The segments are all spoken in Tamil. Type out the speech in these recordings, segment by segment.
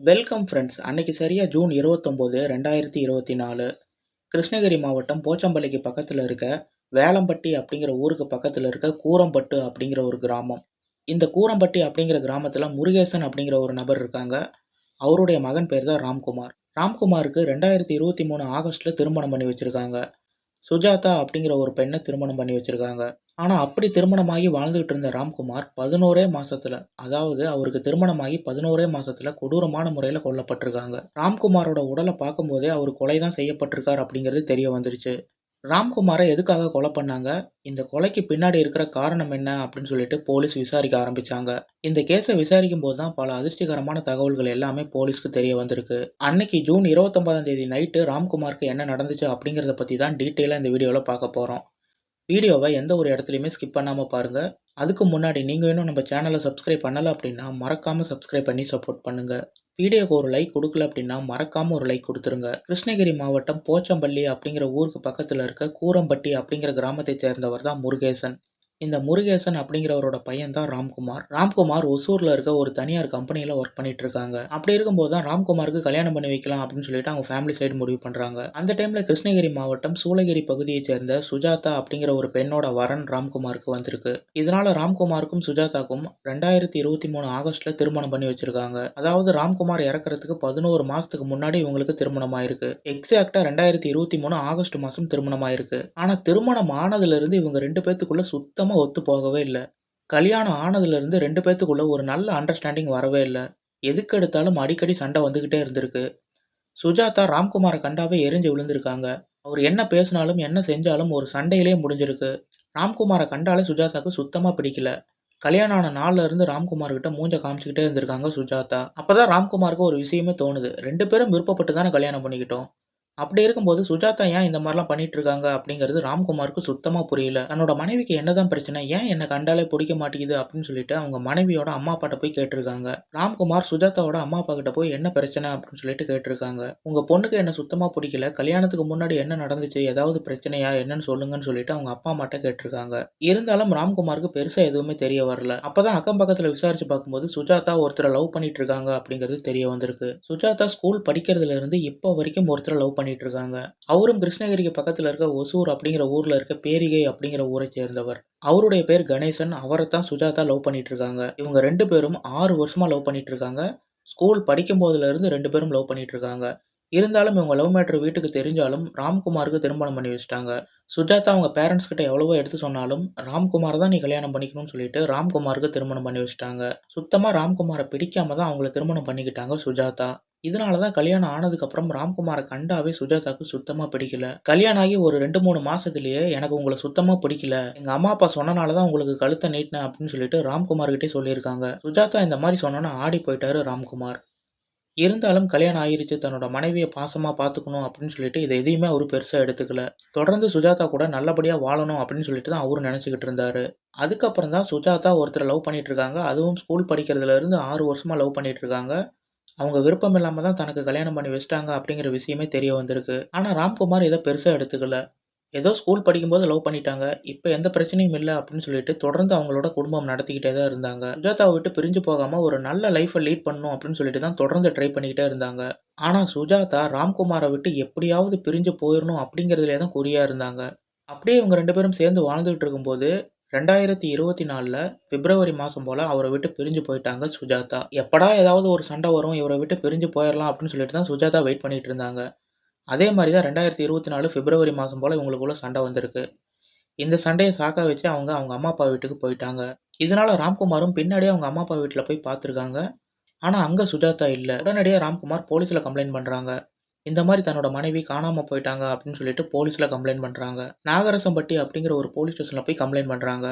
வெல்கம் ஃப்ரெண்ட்ஸ் அன்னைக்கு சரியாக ஜூன் இருபத்தொம்போது ரெண்டாயிரத்தி இருபத்தி நாலு. கிருஷ்ணகிரி மாவட்டம் போச்சம்பள்ளிக்கு பக்கத்தில் இருக்க வேலம்பட்டி அப்படிங்கிற ஊருக்கு பக்கத்தில் இருக்க கூரம்பட்டு அப்படிங்கிற ஒரு கிராமம். இந்த கூரம்பட்டி அப்படிங்கிற கிராமத்தில் முருகேசன் அப்படிங்கிற ஒரு நபர் இருக்காங்க. அவருடைய மகன் பேர் தான் ராம்குமார். ராம்குமாருக்கு ரெண்டாயிரத்தி இருபத்தி மூணு ஆகஸ்ட்டில் திருமணம் பண்ணி வச்சுருக்காங்க. சுஜாதா அப்படிங்கிற ஒரு பெண்ணை திருமணம் பண்ணி வச்சுருக்காங்க. ஆனால் அப்படி திருமணமாகி வாழ்ந்துகிட்டு இருந்த ராம்குமார் பதினோரே மாசத்துல அதாவது அவருக்கு திருமணமாகி பதினோரே மாசத்துல கொடூரமான முறையில் கொல்லப்பட்டிருக்காங்க. ராம்குமாரோட உடலை பார்க்கும்போதே அவர் கொலை தான் செய்யப்பட்டிருக்கார் அப்படிங்கிறது தெரிய வந்துருச்சு. ராம்குமாரை எதுக்காக கொலை பண்ணாங்க? இந்த கொலைக்கு பின்னாடி இருக்கிற காரணம் என்ன? அப்படின்னு சொல்லிட்டு போலீஸ் விசாரிக்க ஆரம்பிச்சாங்க. இந்த கேஸை விசாரிக்கும் போது தான் பல அதிர்ச்சிகரமான தகவல்கள் எல்லாமே போலீஸ்க்கு தெரிய வந்திருக்கு. அன்னைக்கு ஜூன் இருபத்தொன்பதாம் தேதி நைட்டு ராம்குமாருக்கு என்ன நடந்துச்சு அப்படிங்கிறத பற்றி தான் டீட்டெயிலாக இந்த வீடியோவில் பார்க்க போகிறோம் வீடியோவை எந்த ஒரு இடத்துலையுமே ஸ்கிப் பண்ணாமல் பாருங்கள் அதுக்கு முன்னாடி நீங்கள் இன்னும் நம்ம சேனலை சப்ஸ்கிரைப் பண்ணலை அப்படின்னா மறக்காமல் சப்ஸ்கிரைப் பண்ணி சப்போர்ட் பண்ணுங்கள் வீடியோக்கு ஒரு லைக் கொடுக்கல அப்படின்னா மறக்காமல் ஒரு லைக் கொடுத்துருங்க. கிருஷ்ணகிரி மாவட்டம் போச்சம்பள்ளி அப்படிங்கிற ஊருக்கு பக்கத்தில் இருக்க கூரம்பட்டி அப்படிங்கிற கிராமத்தை சேர்ந்தவர் தான் முருகேசன். இந்த முருகேசன் அப்படிங்கிறவரோட பையன் தான் ராம்குமார். ராம்குமார் ஒசூரில் இருக்க ஒரு தனியார் கம்பெனியில் ஒர்க் பண்ணிட்டு இருக்காங்க. அப்படி இருக்கும்போது தான் ராம்குமாருக்கு கல்யாணம் பண்ணி வைக்கலாம் அப்படின்னு சொல்லிட்டு அவங்க ஃபேமிலி சைடு முடிவு பண்ணுறாங்க அந்த டைமில் கிருஷ்ணகிரி மாவட்டம் சூளகிரி பகுதியை சேர்ந்த சுஜாதா அப்படிங்கிற ஒரு பெண்ணோட வரன் ராம்குமாருக்கு வந்திருக்கு. இதனால ராம்குமாருக்கும் சுஜாதாக்கும் ரெண்டாயிரத்தி இருபத்தி மூணு ஆகஸ்ட்ல திருமணம் பண்ணி வச்சிருக்காங்க. அதாவது ராம்குமார் இறக்குறதுக்கு பதினோரு மாசத்துக்கு முன்னாடி இவங்களுக்கு திருமணம் ஆயிருக்கு எக்ஸாக்டா ரெண்டாயிரத்தி இருபத்தி மூணு ஆகஸ்ட் மாசம் திருமணம் ஆயிருக்கு ஆனா திருமணம் ஆனதுல இருந்து இவங்க ரெண்டு பேத்துக்குள்ள சுத்தம் சுத்தமாக ஒத்து போகவே இல்லை. கல்யாணம் ஆனதுலேருந்து ரெண்டு பேர்த்துக்குள்ள ஒரு நல்ல அண்டர்ஸ்டாண்டிங் வரவே இல்லை. எதுக்கு எடுத்தாலும் அடிக்கடி சண்டை வந்துக்கிட்டே இருந்திருக்கு. சுஜாதா ராம்குமாரை கண்டாவே எரிஞ்சு விழுந்திருக்காங்க. அவர் என்ன பேசினாலும் என்ன செஞ்சாலும் ஒரு சண்டையிலே முடிஞ்சிருக்கு. ராம்குமாரை கண்டாலே சுஜாதாக்கு சுத்தமாக பிடிக்கல. கல்யாணம் ஆன நாள்ல இருந்து ராம்குமார் கிட்ட மூஞ்ச காமிச்சுக்கிட்டே இருந்திருக்காங்க சுஜாதா. அப்பதான் ராம்குமாருக்கு ஒரு விஷயமே தோணுது. ரெண்டு பேரும் விருப்பப்பட்டு தானே கல்யாணம் பண்ணிக்கிட்டோம். அப்படி இருக்கும்போது சுஜாதா ஏன் இந்த மாதிரிலாம் பண்ணிட்டு இருக்காங்க அப்படிங்கிறது ராம்குமாருக்கு சுத்தமாக புரியல. தன்னோட மனைவிக்கு என்னதான் பிரச்சனை ஏன் என்னை கண்டாலே பிடிக்க மாட்டேங்குது அப்படின்னு சொல்லிட்டு அவங்க மனைவியோட அம்மா அப்பாட்ட போய் கேட்டிருக்காங்க. ராம்குமார் சுஜாதாவோட அம்மா அப்பா கிட்ட போய் என்ன பிரச்சனை அப்படின்னு சொல்லிட்டு கேட்டிருக்காங்க. உங்க பொண்ணுக்கு என்ன சுத்தமாக பிடிக்கல கல்யாணத்துக்கு முன்னாடி என்ன நடந்துச்சு ஏதாவது பிரச்சனையா என்னன்னு சொல்லுங்கன்னு சொல்லிட்டு அவங்க அப்பா அம்மாட்ட கேட்டிருக்காங்க. இருந்தாலும் ராம்குமாருக்கு பெருசா எதுவுமே தெரிய வரல. அப்பதான் அக்கம் பக்கத்துல விசாரிச்சு பார்க்கும்போது சுஜாதா ஒருத்தரை லவ் பண்ணிட்டு இருக்காங்க அப்படிங்கிறது தெரிய வந்திருக்கு. சுஜாதா ஸ்கூல் படிக்கிறதுல இருந்து இப்போ வரைக்கும் ஒருத்தரை லவ் பண்ணி பண்ணிட்டு இருக்காங்க அவரும் கிருஷ்ணகிரிக்கு பக்கத்துல இருக்க ஒசூர் அப்படிங்கிற ஊர்ல இருக்க பேரிகை அப்படிங்கிற ஊரை சேர்ந்தவர். அவருடைய பேர் கணேசன். அவரை தான் சுஜாதா லவ் பண்ணிட்டு இருக்காங்க இவங்க ரெண்டு பேரும் ஆறு வருஷமா லவ் பண்ணிட்டு இருக்காங்க ஸ்கூல் படிக்கும் போதுல இருந்து ரெண்டு பேரும் லவ் பண்ணிட்டு இருக்காங்க இருந்தாலும் இவங்க லவ் மேட்ரு வீட்டுக்கு தெரிஞ்சாலும் ராம்குமாருக்கு திருமணம் பண்ணி வச்சுட்டாங்க. சுஜாதா அவங்க பேரண்ட்ஸ் கிட்ட எவ்வளவோ எடுத்து சொன்னாலும் ராம்குமார் தான் நீ கல்யாணம் பண்ணிக்கணும்னு சொல்லிட்டு ராம்குமாருக்கு திருமணம் பண்ணி வச்சுட்டாங்க. சுத்தமா ராம்குமாரை பிடிக்காம தான் அவங்கள திருமணம் பண்ணிக்கிட்டாங்க சுஜாதா. இதனால தான் கல்யாணம் ஆனதுக்கப்புறம் ராம்குமாரை கண்டாவே சுஜாதாக்கு சுத்தமா பிடிக்கல. கல்யாணம் ஆகி ஒரு ரெண்டு மூணு மாசத்துலயே எனக்கு உங்களை சுத்தமா பிடிக்கல. எங்க அம்மா அப்பா சொன்னனால தான் உங்களுக்கு கழுத்தை நீட்டினேன் அப்படின்னு சொல்லிட்டு ராம்குமார் கிட்டே சொல்லியிருக்காங்க. சுஜாதா இந்த மாதிரி சொன்னோன்னா ஆடி போயிட்டாரு ராம்குமார். இருந்தாலும் கல்யாணம் ஆயிருச்சு தன்னோட மனைவியை பாசமாக பார்த்துக்கணும் அப்படின்னு சொல்லிட்டு இதை எதையுமே அவர் பெருசாக எடுத்துக்கல. தொடர்ந்து சுஜாதா கூட நல்லபடியாக வாழணும் அப்படின்னு சொல்லிட்டு தான் அவரும் நினச்சிக்கிட்டு இருந்தாரு. அதுக்கப்புறம் தான் சுஜாதா ஒருத்தர் லவ் பண்ணிட்டு இருக்காங்க. அதுவும் ஸ்கூல் படிக்கிறதுல இருந்து ஆறு வருஷமா லவ் பண்ணிட்டு இருக்காங்க. அவங்க விருப்பம் இல்லாம தான் தனக்கு கல்யாணம் பண்ணி வச்சுட்டாங்க அப்படிங்கிற விஷயமே தெரிய வந்திருக்கு. ஆனா ராம்குமார் இதை பெருசா எடுத்துக்கல. ஏதோ ஸ்கூல் படிக்கும்போது லவ் பண்ணிட்டாங்க. இப்போ எந்த பிரச்சனையும் இல்லை அப்படின்னு சொல்லிட்டு தொடர்ந்து அவங்களோட குடும்பம் நடத்திக்கிட்டே தான் இருந்தாங்க. சுஜாதாவை விட்டு பிரிஞ்சு போகாம ஒரு நல்ல லைஃப்பை லீட் பண்ணும் அப்படின்னு சொல்லிட்டு தான் தொடர்ந்து ட்ரை பண்ணிக்கிட்டே இருந்தாங்க. ஆனா சுஜாதா ராம்குமாரை விட்டு எப்படியாவது பிரிஞ்சு போயிடணும் அப்படிங்கிறதுலே தான் குறியா இருந்தாங்க. அப்படியே இவங்க ரெண்டு பேரும் சேர்ந்து வாழ்ந்துகிட்டு இருக்கும்போது ரெண்டாயிரத்தி இருபத்தி நாலில் பிப்ரவரி மாதம் போல் அவரை விட்டு பிரிஞ்சு போயிட்டாங்க சுஜாதா. எப்படா ஏதாவது ஒரு சண்டை வரும் இவரை விட்டு பிரிஞ்சு போயிடலாம் அப்படின்னு சொல்லிட்டு தான் சுஜாதா வெயிட் பண்ணிகிட்டு இருந்தாங்க. அதே மாதிரி தான் ரெண்டாயிரத்தி இருபத்தி நாலு பிப்ரவரி மாதம் போல் இவங்களுக்குள்ள சண்டை வந்திருக்கு. இந்த சண்டையை சாக்கா வச்சு அவங்க அவங்க அம்மா அப்பா வீட்டுக்கு போயிட்டாங்க. இதனால் ராம்குமாரும் பின்னாடியே அவங்க அம்மா அப்பா வீட்டில் போய் பார்த்துருக்காங்க. ஆனால் அங்கே சுஜாதா இல்லை. உடனடியாக ராம்குமார் போலீஸில் கம்ப்ளைண்ட் பண்ணுறாங்க இந்த மாதிரி தன்னோட மனைவி காணாமல் போயிட்டாங்க அப்படின்னு சொல்லிட்டு போலீஸில் கம்ப்ளைண்ட் பண்ணுறாங்க நாகரசம்பட்டி அப்படிங்கிற ஒரு போலீஸ் ஸ்டேஷனில் போய் கம்ப்ளைண்ட் பண்ணுறாங்க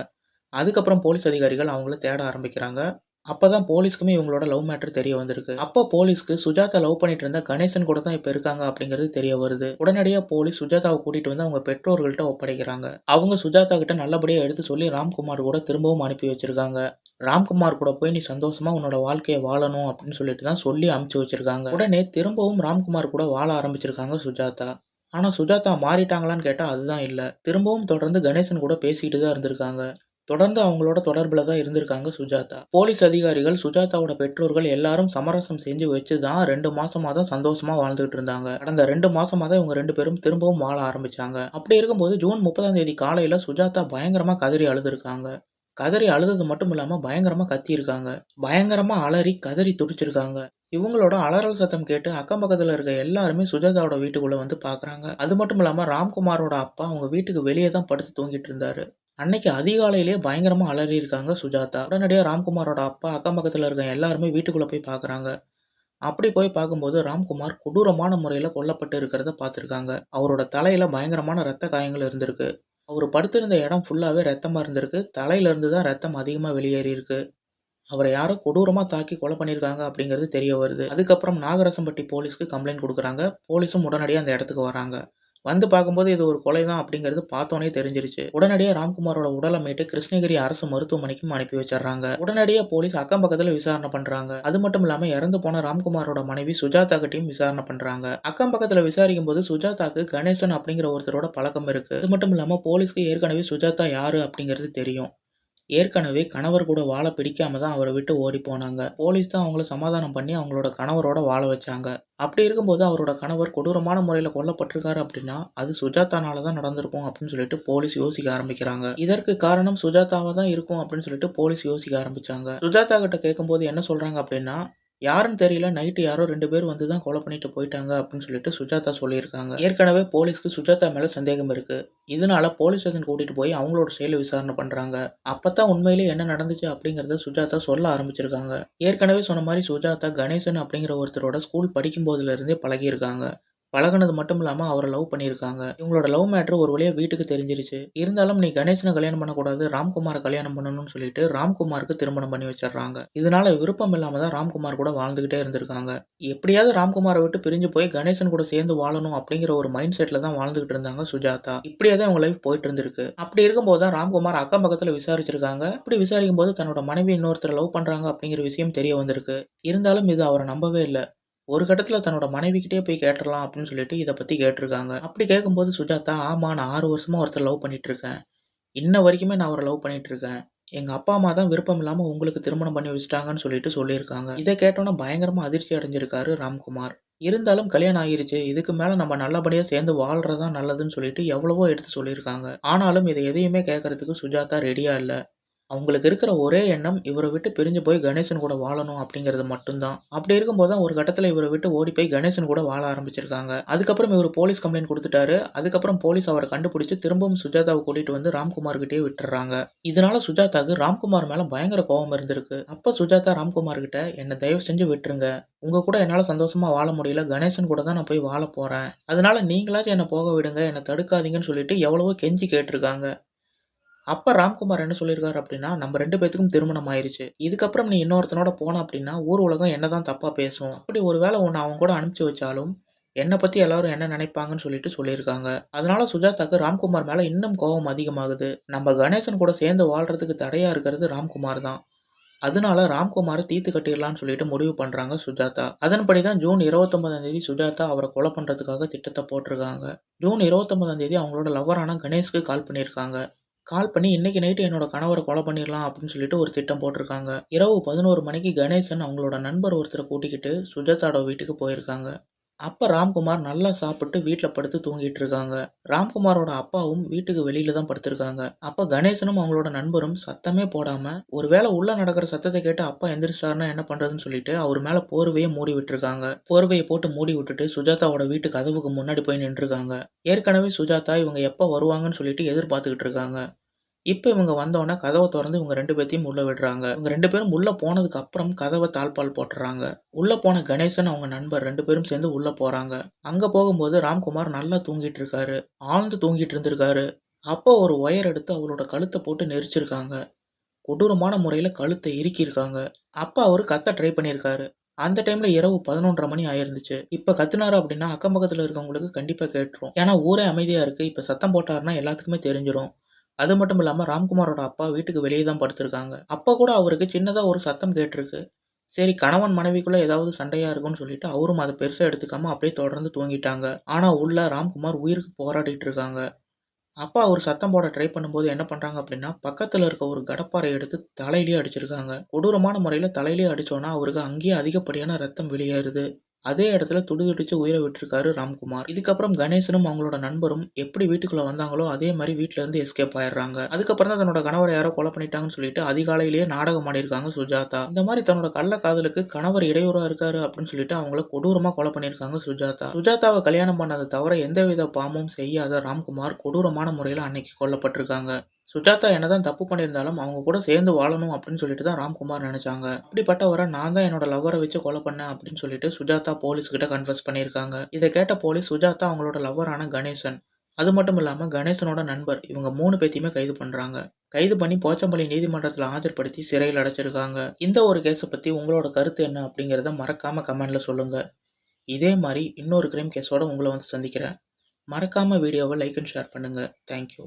அதுக்கப்புறம் போலீஸ் அதிகாரிகள் அவங்கள தேட ஆரம்பிக்கிறாங்க. அப்பதான் போலீஸ்க்குமே இவங்களோட லவ் மேட்டர் தெரிய வந்திருக்கு. அப்போ போலீஸ்க்கு சுஜாதா லவ் பண்ணிட்டு இருந்த கணேசன் கூட தான் இப்போ இருக்காங்க அப்படிங்கிறது தெரிய வருது. உடனடியா போலீஸ் சுஜாதாவை கூட்டிட்டு வந்து அவங்க பெற்றோர்கள்ட்ட ஒப்படைக்கிறாங்க. அவங்க சுஜாதா கிட்ட நல்லபடியாக எடுத்து சொல்லி ராம்குமார் கூட திரும்பவும் அனுப்பி வச்சிருக்காங்க. ராம்குமார் கூட போய் நீ சந்தோஷமா உன்னோட வாழ்க்கையை வாழணும் அப்படின்னு சொல்லிட்டு தான் சொல்லி அமுச்சு வச்சிருக்காங்க. உடனே திரும்பவும் ராம்குமார் கூட வாழ ஆரம்பிச்சிருக்காங்க சுஜாதா. ஆனா சுஜாதா மாறிட்டாங்களான்னு கேட்டா அதுதான் இல்ல. திரும்பவும் தொடர்ந்து கணேசன் கூட பேசிக்கிட்டு தான் இருந்திருக்காங்க. தொடர்ந்து அவங்களோட தொடர்பில் தான் இருந்திருக்காங்க சுஜாதா. போலீஸ் அதிகாரிகள், சுஜாதாவோட பெற்றோர்கள் எல்லாரும் சமரசம் செஞ்சு வச்சு தான் ரெண்டு மாசமா தான் சந்தோஷமா வாழ்ந்துட்டு இருந்தாங்க. கடந்த ரெண்டு மாசமா தான் இவங்க ரெண்டு பேரும் திரும்பவும் வாழ ஆரம்பிச்சாங்க. அப்படி இருக்கும்போது ஜூன் 30ஆம் தேதி காலையில சுஜாதா பயங்கரமா கதறி அழுதுருக்காங்க. கதறி அழுதது மட்டும் இல்லாம பயங்கரமா கத்தியிருக்காங்க. பயங்கரமா அலறி கதறி துடிச்சிருக்காங்க. இவங்களோட அலறல் சத்தம் கேட்டு அக்கம் பக்கத்தில் இருக்க எல்லாருமே சுஜாதாவோட வீட்டுக்குள்ள வந்து பார்க்குறாங்க. அது மட்டும் இல்லாம ராம்குமாரோட அப்பா அவங்க வீட்டுக்கு வெளியே தான் படுத்து தூங்கிட்டு இருந்தாரு. அன்னைக்கு அதிகாலையிலேயே பயங்கரமாக அலறியிருக்காங்க சுஜாதா. உடனடியாக ராம்குமாரோட அப்பா அக்கம் பக்கத்தில் இருக்க எல்லாருமே வீட்டுக்குள்ளே போய் பார்க்குறாங்க. அப்படி போய் பார்க்கும்போது ராம்குமார் கொடூரமான முறையில் கொல்லப்பட்டு இருக்கிறத பார்த்துருக்காங்க. அவரோட தலையில் பயங்கரமான ரத்த காயங்கள் இருந்திருக்கு. அவர் படுத்திருந்த இடம் ஃபுல்லாகவே ரத்தமாக இருந்திருக்கு. தலையிலேருந்து தான் ரத்தம் அதிகமாக வெளியேறியிருக்கு. அவரை யாரோ கொடூரமாக தாக்கி கொலை பண்ணியிருக்காங்க அப்படிங்கிறது தெரிய வருது. அதுக்கப்புறம் நாகரசம்பட்டி போலீஸ்க்கு கம்ப்ளைண்ட் கொடுக்குறாங்க போலீஸும் உடனடியாக அந்த இடத்துக்கு வராங்க. வந்து பார்க்கும்போது இது ஒரு கொலை தான் அப்படிங்கிறது பார்த்தோனே தெரிஞ்சிருச்சு. உடனடியே ராம்குமாரோட உடலை மீட்டு கிருஷ்ணகிரி அரசு மருத்துவமனைக்கும் அனுப்பி வச்சிடறாங்க உடனடியே போலீஸ் அக்கம் பக்கத்துல விசாரணை பண்றாங்க. அது மட்டும் இல்லாம இறந்து போன ராம்குமாரோட மனைவி சுஜாதா கிட்டையும் விசாரணை பண்றாங்க. அக்கம் பக்கத்துல விசாரிக்கும்போது சுஜாதாக்கு கணேசன் அப்படிங்கிற ஒருத்தரோட பழக்கம் இருக்கு. அது மட்டும் இல்லாம போலீஸ்க்கு ஏற்கனவே சுஜாதா யாரு அப்படிங்கிறது தெரியும். ஏற்கனவே கணவர் கூட வாழ பிடிக்காம தான் அவரை விட்டு ஓடி போனாங்க. போலீஸ் தான் அவங்கள சமாதானம் பண்ணி அவங்களோட கணவரோட வாழ வச்சாங்க. அப்படி இருக்கும்போது அவரோட கணவர் கொடூரமான முறையில கொல்லப்பட்டிருக்காரு அப்படின்னா, அது சுஜாதானால தான் நடந்திருக்கும் அப்படின்னு சொல்லிட்டு போலீஸ் யோசிக்க ஆரம்பிக்கிறாங்க. இதற்கு காரணம் சுஜாதாவா தான் இருக்கும் அப்படின்னு சொல்லிட்டு போலீஸ் யோசிக்க ஆரம்பிச்சாங்க. சுஜாதா கிட்ட கேட்கும்போது என்ன சொல்றாங்க அப்படின்னா, யாருன்னு தெரியல நைட்டு யாரோ ரெண்டு பேர் வந்து தான் கொலை பண்ணிட்டு போயிட்டாங்க அப்படின்னு சொல்லிட்டு சுஜாதா சொல்லியிருக்காங்க. ஏற்கனவே போலீஸ்க்கு சுஜாதா மேலே சந்தேகம் இருக்கு. இதனால போலீஸ் ஸ்டேஷன் கூட்டிட்டு போய் அவங்களோட செயல விசாரணை பண்றாங்க. அப்பதான் உண்மையிலேயே என்ன நடந்துச்சு அப்படிங்கறத சுஜாதா சொல்ல ஆரம்பிச்சிருக்காங்க. ஏற்கனவே சொன்ன மாதிரி சுஜாதா கணேசன் அப்படிங்கிற ஒருத்தரோட ஸ்கூல் படிக்கும்போதுல இருந்தே பழகியிருக்காங்க. பழகுனது மட்டும் இல்லாமல் அவரை லவ் பண்ணியிருக்காங்க. இவங்களோட லவ் மேட்ரு ஒரு வழியாக வீட்டுக்கு தெரிஞ்சிருச்சு. இருந்தாலும் நீ கணேசனை கல்யாணம் பண்ணக்கூடாது. ராம்குமார கல்யாணம் பண்ணணும்னு சொல்லிட்டு ராம்குமாருக்கு திருமணம் பண்ணி வச்சிடுறாங்க இதனால விருப்பம் இல்லாமல் தான் ராம்குமார் கூட வாழ்ந்துகிட்டே இருந்திருக்காங்க. எப்படியாவது ராம்குமாரை விட்டு பிரிஞ்சு போய் கணேசன் கூட சேர்ந்து வாழணும் அப்படிங்கிற ஒரு மைண்ட் செட்டில் தான் வாழ்ந்துகிட்டு இருந்தாங்க சுஜாதா. இப்படியே தான் அவங்க லைஃப் போயிட்டு இருந்திருக்கு. அப்படி இருக்கும்போது தான் ராம்குமார் அக்கம் பக்கத்தில் விசாரிச்சிருக்காங்க. விசாரிக்கும் போது தன்னோட மனைவி இன்னொருத்தர் லவ் பண்ணுறாங்க அப்படிங்கிற விஷயம் தெரிய வந்திருக்கு. இருந்தாலும் இது அவரை நம்பவே இல்லை ஒரு கட்டத்தில் தன்னோட மனைவிக்கிட்டே போய் கேட்டுடலாம் அப்படின்னு சொல்லிட்டு இதை பற்றி கேட்டிருக்காங்க. அப்படி கேட்கும்போது சுஜாதா, ஆமாம் நான் ஆறு வருஷமா ஒருத்தர் லவ் பண்ணிட்டு இருக்கேன். இன்ன வரைக்குமே நான் அவரை லவ் பண்ணிட்டு இருக்கேன். எங்கள் அப்பா, அம்மா தான் விருப்பம் இல்லாமல் உங்களுக்கு திருமணம் பண்ணி வச்சுட்டாங்கன்னு சொல்லிட்டு சொல்லியிருக்காங்க. இதை கேட்டோன்னா பயங்கரமாக அதிர்ச்சி அடைஞ்சிருக்காரு ராம்குமார். இருந்தாலும் கல்யாணம் ஆகிருச்சு இதுக்கு மேலே நம்ம நல்லபடியாக சேர்ந்து வாழ்றது தான் நல்லதுன்னு சொல்லிட்டு எவ்வளவோ எடுத்து சொல்லியிருக்காங்க. ஆனாலும் இதை எதையுமே கேட்கறதுக்கு சுஜாதா ரெடியாக இல்லை அவங்களுக்கு இருக்கிற ஒரே எண்ணம் இவரை விட்டு பிரிஞ்சு போய் கணேசன் கூட வாழணும் அப்படிங்கிறது மட்டும்தான் அப்படி இருக்கும்போது தான் ஒரு கட்டத்தில் இவரை விட்டு ஓடி போய் கணேசன் கூட வாழ ஆரம்பிச்சிருக்காங்க. அதுக்கப்புறம் இவரு போலீஸ் கம்ப்ளைண்ட் கொடுத்துட்டாரு அதுக்கப்புறம் போலீஸ் அவரை கண்டுபிடிச்சு திரும்பவும் சுஜாதாவை கூட்டிட்டு வந்து ராம்குமார் கிட்டயே விட்டுர்றாங்க. இதனால சுஜாதாக்கு ராம்குமார் மேல பயங்கர கோபம் இருந்திருக்கு. அப்ப சுஜாதா ராம்குமார் கிட்ட என்ன தயவு செஞ்சு விட்டுருங்க. உங்க கூட என்னால சந்தோஷமா வாழ முடியல. கணேசன் கூட தான் நான் போய் வாழ போறேன். அதனால நீங்களாச்சும் என்ன போக விடுங்க. என்ன தடுக்காதீங்கன்னு சொல்லிட்டு எவ்வளவோ கெஞ்சி கேட்டிருக்காங்க. அப்ப ராம்குமார் என்ன சொல்லியிருக்காரு அப்படின்னா, நம்ம ரெண்டு பேத்துக்கும் திருமணம் ஆயிருச்சு. இதுக்கப்புறம் நீ இன்னொருத்தனோட போன அப்படின்னா ஊர் உலகம் என்ன தான் தப்பா பேசும். அப்படி ஒரு வேளை ஒன்று அவங்க கூட அனுப்பிச்சு வச்சாலும், என்னை பற்றி எல்லாரும் என்ன நினைப்பாங்கன்னு சொல்லிட்டு சொல்லியிருக்காங்க. அதனால சுஜாதாக்கு ராம்குமார் மேலே இன்னும் கோபம் அதிகமாகுது. நம்ம கணேசன் கூட சேர்ந்து வாழ்கிறதுக்கு தடையாக இருக்கிறது ராம்குமார் தான். அதனால ராம்குமாரை தீத்து கட்டிடலாம்னு சொல்லிட்டு முடிவு பண்றாங்க சுஜாதா. அதன்படி தான் ஜூன் 29ஆம் தேதி சுஜாதா அவரை கொலை பண்றதுக்காக திட்டத்தை போட்டிருக்காங்க. ஜூன் 29ஆம் தேதி அவங்களோட லவ்வரான கணேஷ்க்கு கால் பண்ணியிருக்காங்க. கால் பண்ணி இன்னைக்கு நைட்டு என்னோட கணவரை கொலை பண்ணிடலாம் அப்படின்னு சொல்லிட்டு ஒரு திட்டம் போட்டிருக்காங்க. இரவு 11 மணிக்கு கணேசன் அவங்களோட நண்பர் ஒருத்தரை கூட்டிக்கிட்டு சுஜாதாவோட வீட்டுக்கு போயிருக்காங்க. அப்ப ராம்குமார் நல்லா சாப்பிட்டு வீட்ல படுத்து தூங்கிட்டு இருக்காங்க. ராம்குமாரோட அப்பாவும் வீட்டுக்கு வெளியில தான் படுத்திருக்காங்க. அப்ப கணேசனும் அவங்களோட நண்பரும் சத்தமே போடாம, ஒருவேளை உள்ள நடக்கிற சத்தத்தை கேட்டு அப்பா எந்திரிச்சிட்டாருன்னா என்ன பண்றதுன்னு சொல்லிட்டு அவர் மேல போர்வைய மூடி விட்டுருக்காங்க. போர்வைய போட்டு மூடி விட்டுட்டு சுஜாதாவோட வீட்டு கதவுக்கு முன்னாடி போய் நின்றுருக்காங்க ஏற்கனவே சுஜாதா இவங்க எப்ப வருவாங்கன்னு சொல்லிட்டு எதிர்பார்த்துக்கிட்டு இருக்காங்க. இப்போ இவங்க வந்தோடனே கதவை திறந்து இவங்க ரெண்டு பேர்த்தையும் உள்ளே விடுறாங்க. இவங்க ரெண்டு பேரும் உள்ளே போனதுக்கு அப்புறம் கதவை தாழ்பால் போட்டுறாங்க உள்ளே போன கணேசன் அவங்க நண்பர் ரெண்டு பேரும் சேர்ந்து உள்ளே போகிறாங்க அங்கே போகும்போது ராம்குமார் நல்லா தூங்கிட்டு இருக்காரு. ஆழ்ந்து தூங்கிட்டு இருந்திருக்காரு. அப்போ ஒரு ஒயர் எடுத்து அவரோட கழுத்தை போட்டு நெரிச்சிருக்காங்க. கொடூரமான முறையில் கழுத்தை இறுக்கியிருக்காங்க. அப்பா அவர் கத்த ட்ரை பண்ணியிருக்காரு. அந்த டைம்ல இரவு 11:30 மணி ஆயிருந்துச்சு. இப்ப கத்துனாரு அப்படின்னா அக்கம் பக்கத்துல இருக்கவங்களுக்கு கண்டிப்பா கேட்டுரும். ஏன்னா ஊரே அமைதியா இருக்கு. இப்ப சத்தம் போட்டாருன்னா எல்லாத்துக்குமே தெரிஞ்சிடும் அது மட்டும் இல்லாமல் ராம்குமாரோட அப்பா வீட்டுக்கு வெளியே தான் படுத்திருக்காங்க. அப்போ கூட அவருக்கு சின்னதாக ஒரு சத்தம் கேட்டிருக்கு. சரி கணவன் மனைவிக்குள்ள ஏதாவது சண்டையா இருக்கும்னு சொல்லிட்டு அவரும் அதை பெருசா எடுத்துக்காம அப்படியே தொடர்ந்து தூங்கிட்டாங்க. ஆனா உள்ள ராம்குமார் உயிருக்கு போராடிட்டு இருக்காங்க. அப்பா அவர் சத்தம் போட ட்ரை பண்ணும்போது என்ன பண்றாங்க அப்படின்னா, பக்கத்துல இருக்க ஒரு கடப்பாறை எடுத்து தலையிலேயே அடிச்சிருக்காங்க. கொடூரமான முறையில தலையிலேயே அடிச்சோன்னா அவருக்கு அங்கேயே அதிகப்படியான ரத்தம் வெளியேறுது. அதே இடத்துல துடிதுடிச்சு உயிரை விட்டுருக்காரு ராம்குமார். இதுக்கப்புறம் கணேசனும் அவங்களோட நண்பரும் எப்படி வீட்டுக்குள்ள வந்தாங்களோ, அதே மாதிரி வீட்டுல இருந்து எஸ்கேப் ஆயிடுறாங்க. அதுக்கப்புறம் தான் தன்னோட கணவர் யாரோ கொலை பண்ணிட்டாங்கன்னு சொல்லிட்டு அதிகாலையிலேயே நாடகம் ஆடிருக்காங்க சுஜாதா. இந்த மாதிரி தன்னோட கள்ள காதலுக்கு கணவர் இடையூறா இருக்காரு அப்படின்னு சொல்லிட்டு அவங்கள கொடூரமா கொலை பண்ணியிருக்காங்க சுஜாதா. சுஜாதாவை கல்யாணம் பண்ணதை தவிர எந்தவித பாமும் செய்யாத ராம்குமார் கொடூரமான முறையில அன்னைக்கு கொல்லப்பட்டிருக்காங்க. சுஜாதா என்னதான் தப்பு பண்ணியிருந்தாலும், அவங்க கூட சேர்ந்து வாழணும் அப்படின்னு சொல்லிட்டு தான் ராம்குமார் நெனச்சாங்க. அப்படிப்பட்டவர நான் தான் என்னோட லவ்வரை வச்சு கொலை பண்ணேன் அப்படின்னு சொல்லிட்டு சுஜாதா போலீஸ் கிட்ட கன்ஃபர்ஸ் பண்ணியிருக்காங்க. இதை கேட்ட போலீஸ் சுஜாதா அவங்களோட லவ்வரான கணேசன், அது மட்டும் இல்லாம கணேசனோட நண்பர் இவங்க மூணு பேத்தையுமே கைது பண்றாங்க. கைது பண்ணி போச்சம்பள்ளி நீதிமன்றத்தில் ஆஜர்படுத்தி சிறையில் அடைச்சிருக்காங்க. இந்த ஒரு கேஸை பத்தி உங்களோட கருத்து என்ன அப்படிங்கிறத மறக்காம கமெண்ட்ல சொல்லுங்க. இதே மாதிரி இன்னொரு கிரைம் கேஸோட உங்களை வந்து சந்திக்கிறேன். மறக்காம வீடியோவை லைக் அண்ட் ஷேர் பண்ணுங்க. Thank you.